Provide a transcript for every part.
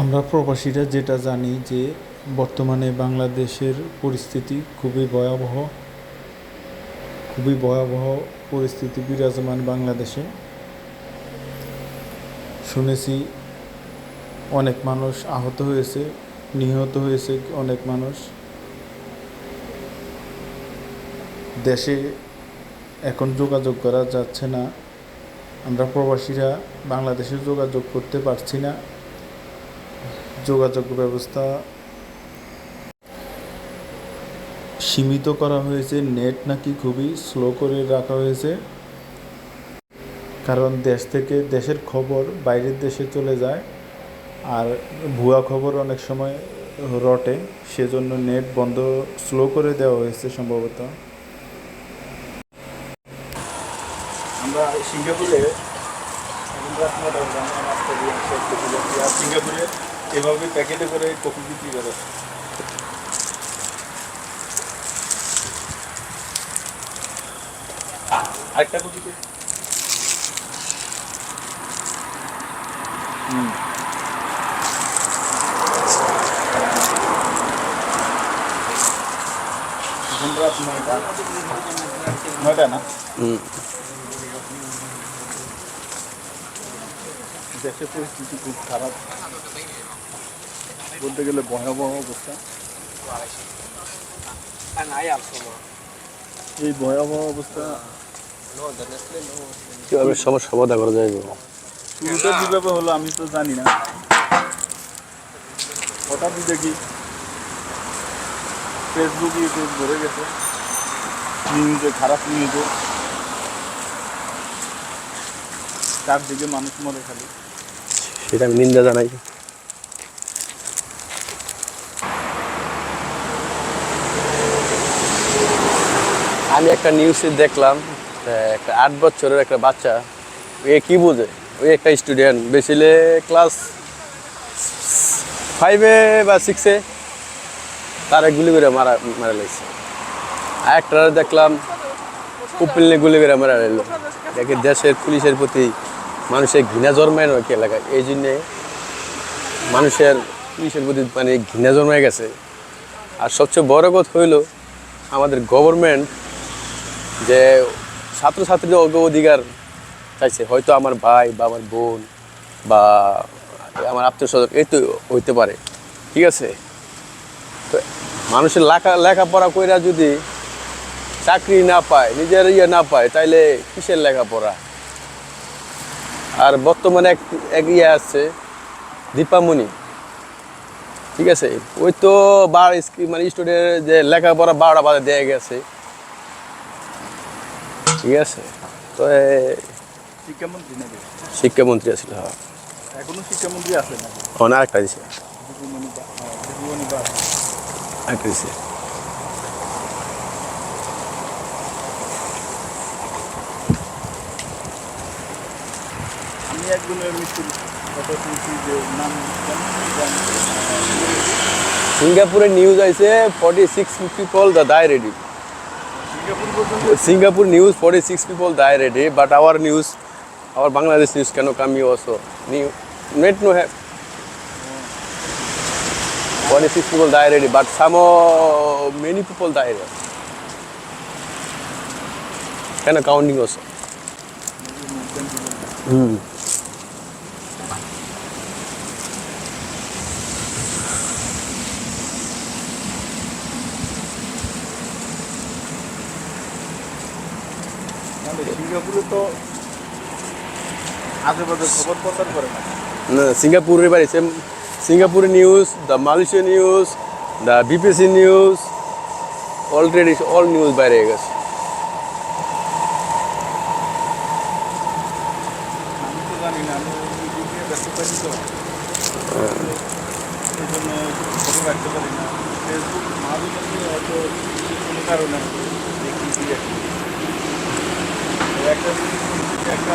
আমরা প্রবাসীরা যেটা জানি যে বর্তমানে বাংলাদেশের পরিস্থিতি খুবই ভয়াবহ খুবই ভয়াবহ পরিস্থিতি বিরাজমান বাংলাদেশে। শুনেছি অনেক মানুষ আহত হয়েছে, নিহত হয়েছে অনেক মানুষ। দেশে এখন যোগাযোগ করা যাচ্ছে না। আমরা প্রবাসীরা বাংলাদেশে যোগাযোগ করতে পারছি না। যোগাযোগ ব্যবস্থা সীমিত করা হয়েছে। নেট নাকি খুবই স্লো করে রাখা হয়েছে। কারণ দেশ থেকে দেশের খবর বাইরের দেশে চলে যায়। আর ভুয়া খবর অনেক সময় রটে। সেজন্য নেট বন্ধ স্লো করে দেওয়া হয়েছে সম্ভবত। আমরা সিঙ্গাপুরে সিঙ্গাপুরে এভাবে প্যাকেটে করে কফি বিক্রি করে। আরেকটা কফি হুম। রাত নয়টা। নয়টা না? দেশের পরিস্থিতি খুব খারাপ। বলতে গেলে ভয়াবহ অবস্থা। এই ভয়াবহ অবস্থা কীভাবে সমস্যা সমাধান করা যায়? শুরুটা কীভাবে হলো আমি তো জানি না। হঠাৎই দেখি ফেসবুক ইউটিউব ভরে গেছে। নিউজে খারাপ নিউজে চারদিকে মানুষ মরে খালি। সেটা আমি নিন্দা জানাই। আমি একটা নিউজে দেখলাম একটা আট বছরের একটা বাচ্চা, এ কি বোঝে? ওই একটা স্টুডেন্ট বেশিলে ক্লাস ফাইভে বা সিক্সে তারা গুলি করে মারা মারা লাগছে। আর একটা দেখলাম উপিলে গুলি করে মারা লাগল দেখে দেশের পুলিশের প্রতি মানুষের ঘৃণা জন্মায় নয় কি এলাকায়। এই জন্যে মানুষের পুলিশের প্রতি মানে ঘৃণা জন্মায় গেছে। আর সবচেয়ে বড় কথা হইল, আমাদের গভর্নমেন্ট যে ছাত্রছাত্রীদের অগ্র অধিকার চাইছে। হয়তো আমার ভাই বা আমার বোন বা আমার আত্মীয় স্বজন এই তো হইতে পারে। ঠিক আছে? তো মানুষের লেখা, লেখাপড়া কইরা যদি চাকরি না পায়, নিজের ইয়ে না পায়, তাইলে কিসের লেখাপড়া? আর বর্তমানে এক এক ইয়ে আছে, দীপামণি। ঠিক আছে? ওই তো বার মানে স্টুডেন্ট যে লেখাপড়া বারোটা বাজে দেয়া গেছে। ঠিক আছে? তো শিক্ষামন্ত্রী নাকি? শিক্ষামন্ত্রী আছিল হ্যাঁ। এখনও শিক্ষামন্ত্রী আছে নাকি? অনেক আরেকটা দিছে। দীপুমণি বা- হ্যাঁ, দীপুমণি বা আরেকটা দিছে। আমি একজনের মৃত্যুর কথা শুনছি যে নাম সিঙ্গাপুরে নিউজ আইছে forty six people the die ready Singapore news 46 people die already, but our news, our Bangladesh news cannot come here also. New, net no have. 46 people die already, but some uh, many people die already. Kind of counting also. Hmm. মানে সিঙ্গাপুরে তো আশেপাশে খবর প্রচার করে না No, Singapore everybody same. Singapore news, the Malaysian news, the BBC news, already all news by Regas. আমি তো জানি না আমি ইউটিউব নিয়ে ব্যস্ত খবর রাখতে পারি না। ফেসবুক মাঝে মাঝে হয়তো কোনো কারণে দেখি। কি আর কি। এই একটা জিনিস শুনছি যে একটা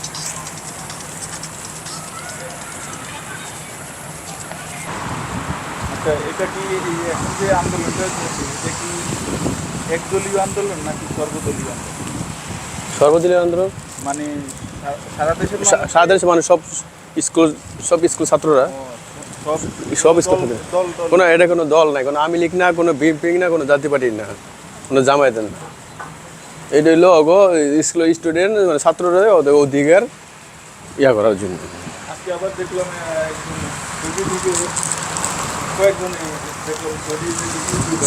আচ্ছা এটা কি এই এখন যে আন্দোলনটা চলছে এটা কি একদলীয় আন্দোলন নাকি সর্বদলীয় আন্দোলন? সর্বদলীয় আন্দোলন? মানে সারা দেশের সারা দেশের মানুষ সব স্কুল সব স্কুল ছাত্ররা? সব স্কুল থেকে। কোনো এটা কোনো দল নাই কোনো আমি লীগ না কোনো বিএনপি না কোনো জাতীয় পার্টি না কোনো জামায়াতের না। এটা হইল অগো স্কুল স্টুডেন্ট মানে ছাত্ররা ওদের অধিকার ইয়া করার জন্য। আজকে আবার দেখলাম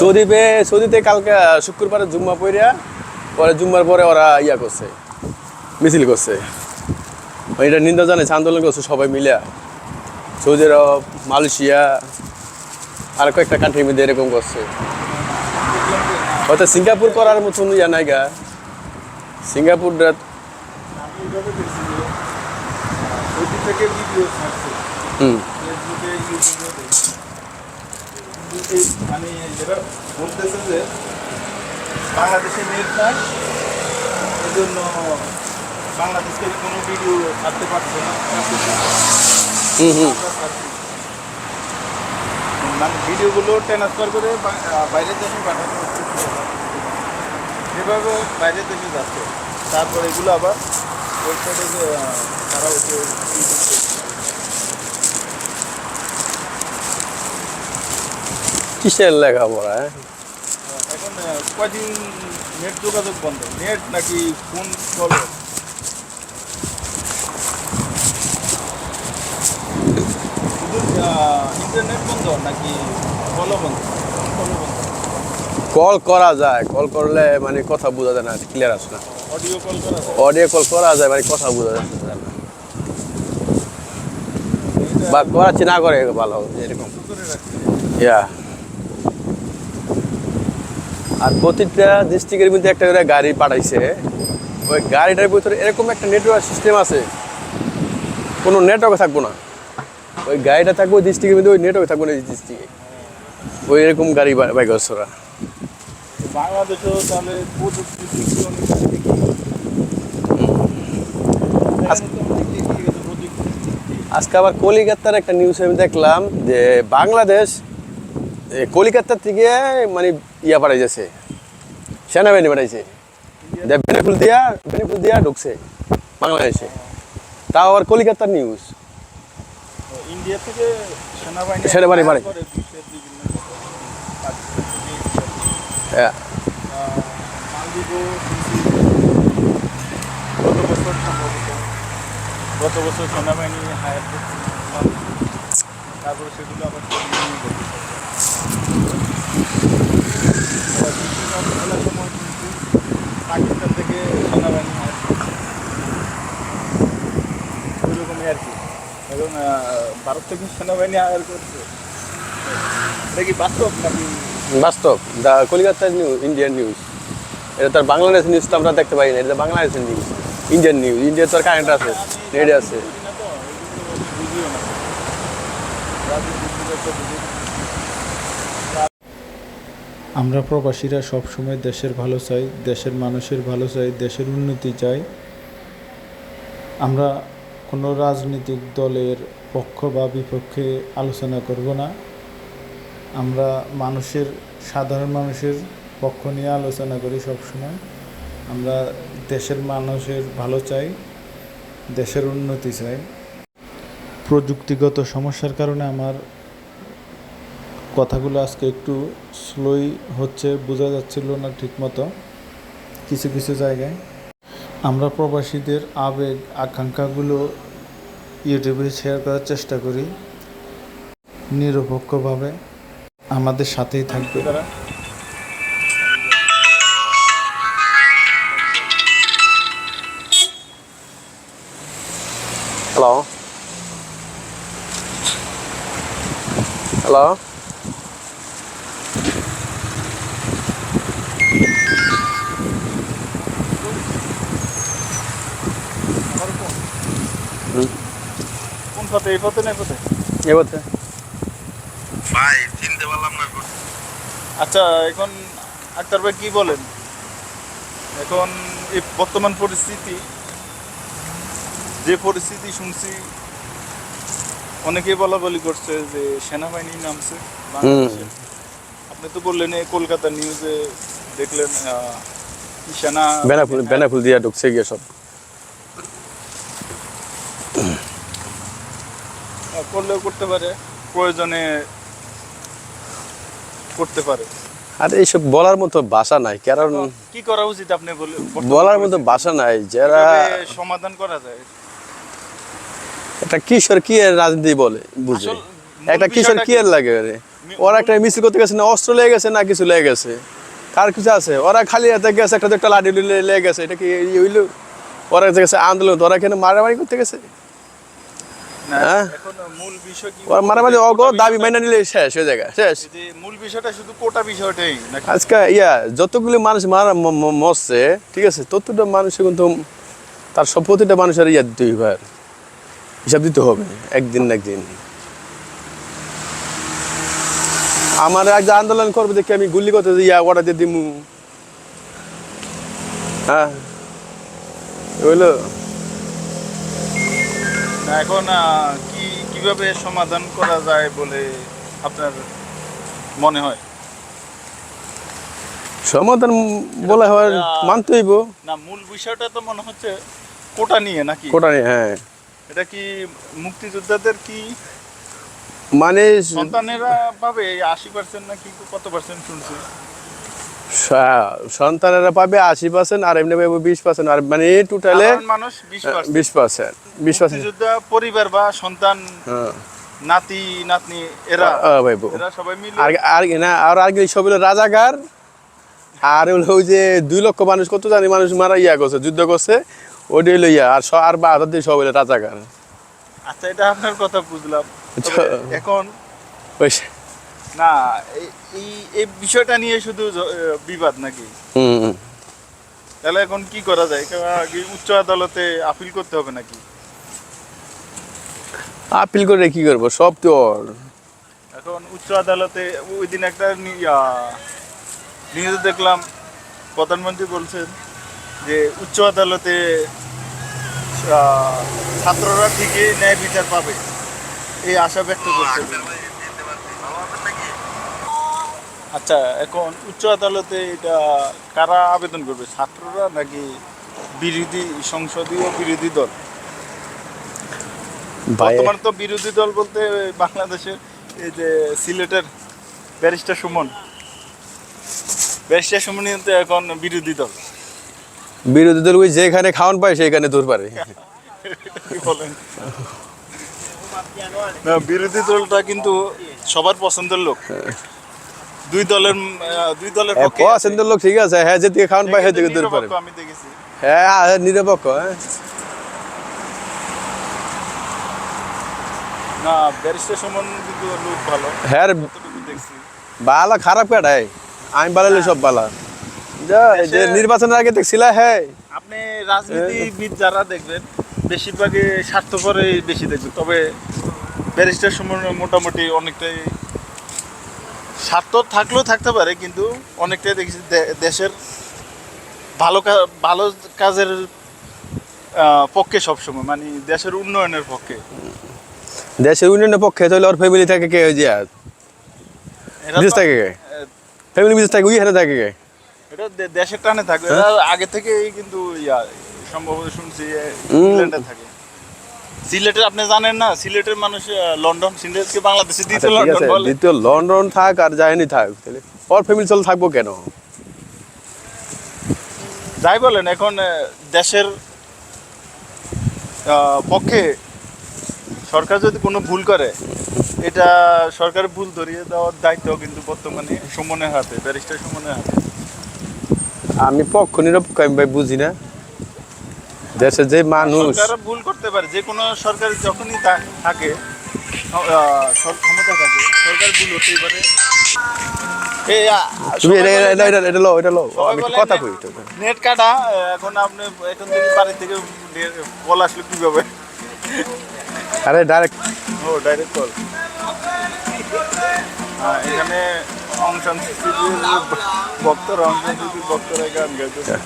ঢুকে- সৌদিতে কালকে শুক্রবারে জুম্মা পড়িয়া পরে জুম্মার পরে ওরা ইয়া করছে মিছিল করছে। এটা নিন্দা জানাইছে আন্দোলন করছে সবাই মিলিয়া সৌদি আরব মালয়েশিয়া আর কয়েকটা কান্ট্রির মধ্যে এরকম করছে। হয়তো সিঙ্গাপুর করার মতন ইয়া নাই গা। ছাড়ছে। হুম। কিন্তু মানে যেটা বলতেছে যে বাংলাদেশে নেট নাই এজন্য বাংলাদেশ থেকে কোনো ভিডিও ছাড়তে পারছে না হুম হুম। মানে ভিডিওগুলো ট্রান্সফার করে বাইরের দেশে পাঠানো হচ্ছে। যেভাবে বাইরের দেশে যাচ্ছে। তারপর এগুলো আবার ওয়েবসাইটে তারা হচ্ছে কিসের লেখাপড়া হ্যাঁ? এখন কয়দিন নেট যোগাযোগ বন্ধ? নেট নাকি ফোন ইন্টারনেট বন্ধ নাকি কলও বন্ধ? কল করা যায় কল করলে মানে কথা বোঝা যায় না ক্লিয়ার আসে না। অডিও কল করা যায়? অডিও কল করা যায় মানে কথা বোঝা যাচ্ছে না। বা করাচ্ছি না করে ভালো এরকম। ইয়া। আর প্রতিটা ডিস্ট্রিক্টের মধ্যে একটা করে গাড়ি পাঠাইছে। ওই গাড়িটার ভিতরে এরকম একটা নেটওয়ার্ক সিস্টেম আছে। কোনো নেটওয়ার্ক থাকব না। ওই গাড়িটা থাকব ডিস্ট্রিক্টের মধ্যে ওই নেটওয়ার্ক থাকব না ডিস্ট্রিক্টে ওই এরকম গাড়ি বাইক ওরা। বাংলাদেশেও তাহলে। আজকে আবার কলিকাতার একটা নিউজ আমি দেখলাম যে বাংলাদেশ এ, কলিকাতার থেকে মানে ইয়া পাঠাইছে সেনাবাহিনী পাঠাইছে বেনিফুল দিয়া বেনিফুল দিয়া ঢুকছে বাংলাদেশে। তাও আবার কলিকাতার নিউজ ইন্ডিয়া থেকে সেনাবাহিনী হ্যাঁ, বছর সম্ভবত গত বছর সেনাবাহিনী হায়ার তারপরে সেগুলো আবার সরিয়ে নিয়ে গেছে সরকার। আবার বিভিন্ন ভারত থেকে করছে এটা বাস্তব নাকি বাস্তব দা কলিকাতার নিউজ ইন্ডিয়ান নিউজ এটা তার বাংলাদেশ নিউজ তো আমরা দেখতে পাই না, এটা বাংলাদেশের নিউজ ইন্ডিয়ান নিউজ ইন্ডিয়ার তো কারেন্ট আছে নেট আছে। রাজনীতিবিদরা তো বুঝে না। আমরা প্রবাসীরা সবসময় দেশের ভালো চাই, দেশের মানুষের ভালো চাই, দেশের উন্নতি চাই। আমরা কোনো রাজনৈতিক দলের পক্ষ বা বিপক্ষে আলোচনা করব না। আমরা মানুষের, সাধারণ মানুষের পক্ষ নিয়ে আলোচনা করি সবসময়। আমরা দেশের মানুষের ভালো চাই, দেশের উন্নতি চাই। প্রযুক্তিগত সমস্যার কারণে আমার কথাগুলো আজকে একটু স্লোই হচ্ছে, বোঝা যাচ্ছিল না ঠিকমতো কিছু কিছু জায়গায়। আমরা প্রবাসীদের আবেগ, আকাঙ্ক্ষাগুলো ইউটিউবে শেয়ার করার চেষ্টা করি নিরপেক্ষভাবে। আমাদের সাথেই থাকবে। তারা হ্যালো হ্যালো পথে এই পথে না পথে এবার ভাই চিনতে পারলাম না আচ্ছা এখন আক্তার ভাই কি বলেন? এখন এই বর্তমান পরিস্থিতি যে পরিস্থিতি শুনছি অনেকেই বলা বলি করছে যে সেনাবাহিনী নামছে বাংলাদেশে। আপনি তো বললেন এই কলকাতা নিউজে দেখলেন কি সেনা বেনাফুল বেনাফুল দিয়া ঢুকছে গিয়ে সব। করলেও করতে পারে প্রয়োজনে করতে পারে। আর এইসব বলার মতো ভাষা নাই কারণ কি করা উচিত আপনি বলে বলার মতো ভাষা নাই যারা সমাধান করা যায়? একটা কিশোর কি রাজনীতি বলে বুঝে? একটা কিশোর কি? এর লাগে রে? ওরা একটা মিছিল করতে গেছে না অস্ত্র লেগে গেছে না কিছু লেগে গেছে? কার কিছু আছে? ওরা খালি হাতে গেছে একটা একটা লাঠি লেগে গেছে এটা কি হইল? ওরা গেছে আন্দোলন ওরা কেন মারামারি করতে গেছে? হ্যাঁ? এখন মূল বিষয় মারামারি অগ দাবি মাইনা নিলে শেষ হয়ে যায় শেষ। মূল বিষয়টা শুধু কোটা বিষয়টাই আজকে ইয়া যতগুলি মানুষ মারা মরছে ঠিক আছে ততটা কিন্তু তার সব প্রতিটা মানুষের ইয়া আর। হিসাব দিতে হবে একদিন না একদিন। আমার এক আন্দোলন করবে দেখি আমি গুলি করতে ইয়া অর্ডার দিয়ে দিমু। হ্যাঁ। হইল না, এখন কি কীভাবে সমাধান করা যায় বলে আপনার মনে হয়? সমাধান বলা হয় মানতে হইব। না মূল বিষয়টা তো মনে হচ্ছে কোটা নিয়ে নাকি? কোটা নিয়ে হ্যাঁ। এটা কি মুক্তিযোদ্ধাদের কি মানে সন্তানেরা পাবে আশি পার্সেন্ট নাকি কত পার্সেন্ট শুনছি? সন্তানেরা পাবে আশি পার্সেন্ট আর এমনি পাবে বিশ পার্সেন্ট আর মানে টোটালে মানুষ বিশ পার্সেন্ট বিশ পার্সেন্ট পরিবার বা সন্তান হ্যাঁ। নাতি নাতনি এরা। ভাই এরা সবাই মিলে আর আর না আর কি সব হলো রাজাকার আর হলো ওই যে দুই লক্ষ মানুষ কত জানি মানুষ মারা ইয়া করছে যুদ্ধ করছে ওইটা হলো ইয়া। আর স- আর বাহাত্তর দিয়ে সব হলো রাজাকার। আচ্ছা এটা আপনার কথা বুঝলাম। আচ্ছা। এখন না এই- এই বিষয়টা নিয়ে শুধু বিবাদ নাকি। তাহলে এখন কি করা যায়? উচ্চ আদালতে আপিল করতে হবে নাকি? আপিল করে কি করব? সব তো এখন উচ্চ আদালতে ওই দিন একটা নিউজ দেখলাম প্রধানমন্ত্রী বলছেন যে উচ্চ আদালতে ছাত্ররা ঠিকই ন্যায় বিচার পাবে। এই আশা ব্যক্ত করছে। আচ্ছা এখন উচ্চ আদালতে এটা কারা আবেদন করবে ছাত্ররা নাকি বিরোধী সংসদীয় বিরোধী দল? বর্তমানে তো বিরোধী দল বলতে বাংলাদেশের এই যে সিলেটের ব্যারিস্টার সুমন। ব্যারিস্টার সুমন কিন্তু এখন বিরোধী দল। বিরোধী দল ওই যেখানে খাওয়ান পায় সেখানে দূর পারে বলেন? না বিরোধী দলটা কিন্তু সবার পছন্দের লোক। দুই দলের দুই দলের পক্ষে। পছন্দের লোক ঠিক আছে। হ্যাঁ যেদিকে খাওয়ান পায় সেদিকে দূর পারে আমি দেখেছি। হ্যাঁ হ্যাঁ, নিরপেক্ষ হ্যাঁ। না ব্যারিস্টার সুমন কিন্তু লোক ভালো। হ্যাঁ দেখছি। বালা খারাপ কাটাই আমি বালালে সব বালা। যা যে নির্বাচনের আগে দেখছিলা হ্যাঁ। আপনি রাজনীতিবিদ যারা দেখবেন বেশিরভাগই স্বার্থপরে বেশি দেখবেন। তবে ব্যারিস্টার সময় মোটামুটি অনেকটাই স্বার্থ থাকলেও থাকতে পারে কিন্তু অনেকটাই দেখেছি দেশের ভালো ভালো কাজের পক্ষে সবসময় মানে দেশের উন্নয়নের পক্ষে। দেশের উন্নয়নের পক্ষে তাহলে ওর ফ্যামিলি থাকে কে? ওই যে বিদেশ থাকে কে? ফ্যামিলি বিদেশ থাকে ওইখানে থাকে কে? এটা দেশের টানে থাকে আগে থেকেই কিন্তু ইয়া সম্ভবত শুনছি। ইংল্যান্ডে থাকে। সিলেটের আপনি জানেন না সিলেটের মানুষ লন্ডন সিলেটকে বাংলাদেশে আচ্ছা, দ্বিতীয় লন্ডন বলে। দ্বিতীয় লন্ডন থাক আর যায়নি থাক তাহলে ওর ফ্যামিলি চল থাকব কেন? যাই বলেন এখন দেশের পক্ষে সরকার যদি কোনো ভুল করে এটা সরকারের ভুল ধরিয়ে দেওয়ার দায়িত্ব কিন্তু বর্তমানে সুমনের হাতে ব্যারিস্টার সুমনের হাতে। আমি পক্ষ নিরপেক্ষ আমি ভাই বুঝি না। দেশের যে মানুষ সরকার ভুল করতে পারে। যে কোনো সরকার যখনই থাকে ক্ষমতা থাকে সরকার ভুল হতেই পারে। তুমি এটা এটা এটা- এটা লো এটা লো আমি কথা কই নেট কাটা এখন আপনি এখন থেকে বাড়ি থেকে কল আসলে কীভাবে? আরে ডাইরেক্ট ও ডাইরেক্ট কল। এখানে ভক্তরা গান গাইতেছে।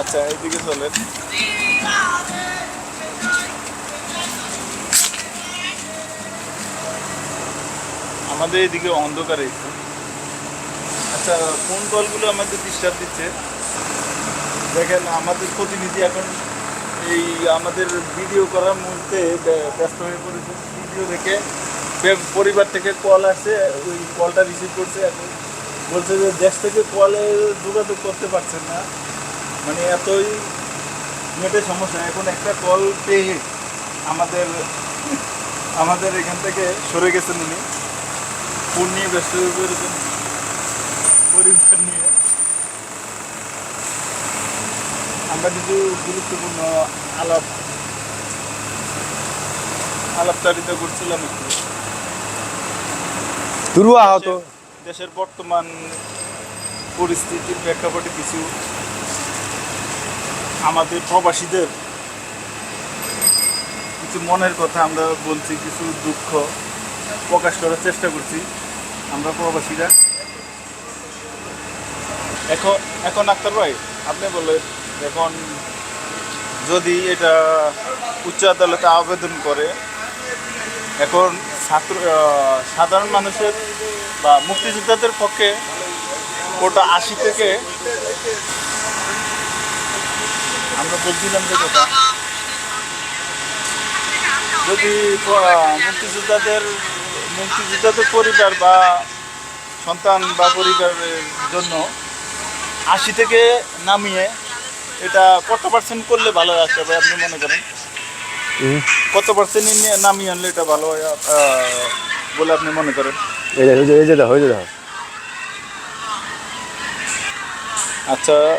আচ্ছা এইদিকে চলেন। আমাদের এদিকে অন্ধকার আচ্ছা কোন দলগুলো আমাদের ডিস্টার্ব দিচ্ছে? দেখেন, আমাদের প্রতিনিধি এখন এই আমাদের ভিডিও করার মুহূর্তে ব্যস্ত হয়ে পড়েছে। ভিডিও দেখে পরিবার থেকে কল আসছে ওই কলটা রিসিভ করছে এখন। বলছে যে দেশ থেকে কলে যোগাযোগ করতে পারছেন না। মানে এতই নেটের সমস্যা। এখন একটা কল পেয়ে আমাদের আমাদের এখান থেকে সরে গেছেন উনি। ফোন নিয়ে ব্যস্ত হয়ে পড়েছেন। পরিবার নিয়ে। আমরা কিছু গুরুত্বপূর্ণ আলাপ, আলাপচারিতা করছিলাম একটু। দুর্বা হতো দেশের- বর্তমান পরিস্থিতির প্রেক্ষাপটে কিছু আমাদের প্রবাসীদের কিছু মনের কথা আমরা বলছি কিছু দুঃখ প্রকাশ করার চেষ্টা করছি আমরা প্রবাসীরা। এখন এখন আক্তার ভাই আপনি বলেন এখন যদি এটা উচ্চ আদালতে আবেদন করে এখন ছাত্র সাধারণ মানুষের বা মুক্তিযোদ্ধাদের পক্ষে ওটা আশি থেকে আমরা বলছিলাম যে কথা যদি মুক্তিযোদ্ধাদের মুক্তিযোদ্ধাদের পরিবার বা সন্তান বা পরিবারের জন্য আশি থেকে নামিয়ে এটা কত পার্সেন্ট করলে ভালো আচ্ছা ভাই আপনি মনে করেন? কত পার্সেন্ট নামিয়ে আনলে এটা ভালো হয়? বলে আপনি মনে করেন? এই যে এই যে- দেখো এই যে দেখো। আচ্ছা।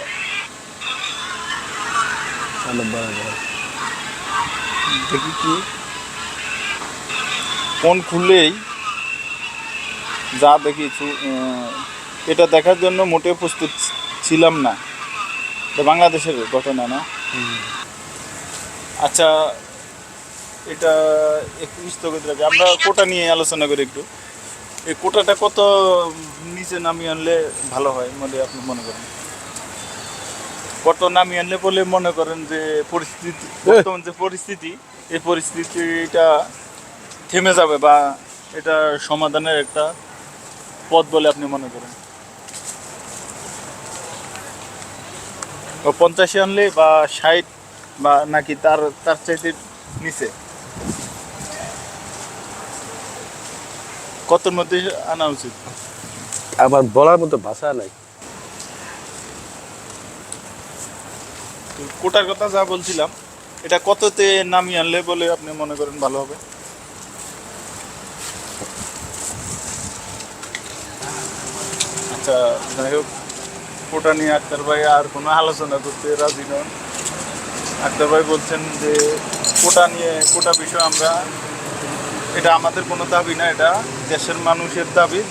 দেখি কি? ফোন খুললেই যা দেখি এটা দেখার জন্য মোটেও প্রস্তুত ছিলাম না। এটা বাংলাদেশের ঘটনা না? আচ্ছা এটা একটু স্থগিত রাখি। আমরা কোটা নিয়ে আলোচনা করি একটু। এই কোটাটা কত নিচে নামিয়ে আনলে ভালো হয় বলে আপনি মনে করেন? কত নামিয়ে আনলে বলে মনে করেন যে পরিস্থিতি বর্তমান যে পরিস্থিতি এই পরিস্থিতিটা থেমে যাবে বা এটা সমাধানের একটা পথ বলে আপনি মনে করেন? পঞ্চাশে আনলে বা ষাট বা নাকি তার তার চাইতে নিচে? কতর মধ্যে আনা উচিত? আমার বলার মতো ভাষা নাই। কোটার কথা যা বলছিলাম এটা কততে নামিয়ে আনলে বলে আপনি মনে করেন ভালো হবে? আচ্ছা যাই হোক কোটা নিয়ে আক্তার ভাই আর কোনো আলোচনা করতে রাজি নন। আক্তার ভাই বলছেন যে কোটা নিয়ে, কোটা বিষয় আমরা, এটা আমাদের কোনো দাবি না, এটা দেশের মানুষের দাবি।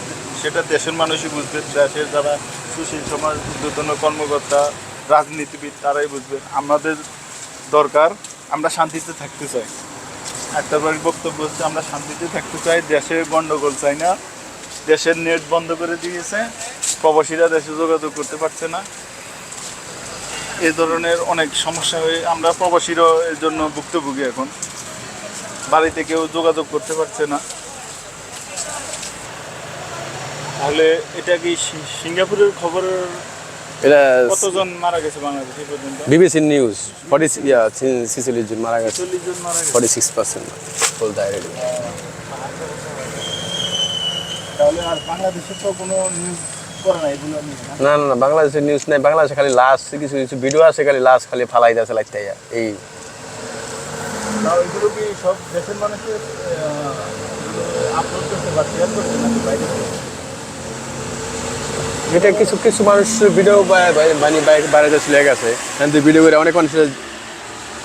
সেটা দেশের মানুষই বুঝবে, দেশের যারা সুশীল সমাজ ঊর্ধ্বতন কর্মকর্তা, রাজনীতিবিদ, তারাই বুঝবে। আমাদের দরকার, আমরা শান্তিতে থাকতে চাই। একটা বাড়ির বক্তব্য হচ্ছে, আমরা শান্তিতে থাকতে চাই, দেশে গণ্ডগোল চাই না। দেশের নেট বন্ধ করে দিয়েছে, প্রবাসীরা দেশে যোগাযোগ করতে পারছে না। এই ধরনের অনেক সমস্যা হয়ে আমরা প্রবাসীরাও এর জন্য ভুক্তভোগী এখন। বাড়িতে কেউ যোগাযোগ করতে পারছে না। তাহলে এটা কি সিঙ্গাপুরের খবরের এটা কতজন মারা গেছে বাংলাদেশে পর্যন্ত? বিবিসি নিউজ ফর্টি ইয়া সিসিলির জন মারা গেছে। Forty six percent full direct তাহলে আর বাংলাদেশে তো কোনো নিউজ না না বাংলাদেশের নিউজ নাই। বাংলাদেশে খালি লাশ কিছু কিছু ভিডিও আছে খালি লাশ খালি ফালাই দিয়েছে লাইতে এই তাও এগুলো কি সব দেশের মানুষের আপলোড করতে বা শেয়ার করতে বাইরে এটা কিছু কিছু মানুষ ভিডিও মানে বাইরে যাচ্ছে চলে গেছে। ভিডিও করে অনেক মানুষ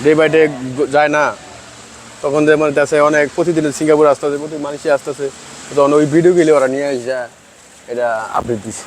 ডে বাই ডে যায় না। তখন যে মানে দেশে অনেক প্রতিদিন সিঙ্গাপুর আসতেছে প্রতি মানুষই আসতেছে। তখন ওই ভিডিও গুলি ওরা নিয়ে আসে। এটা দিচ্ছে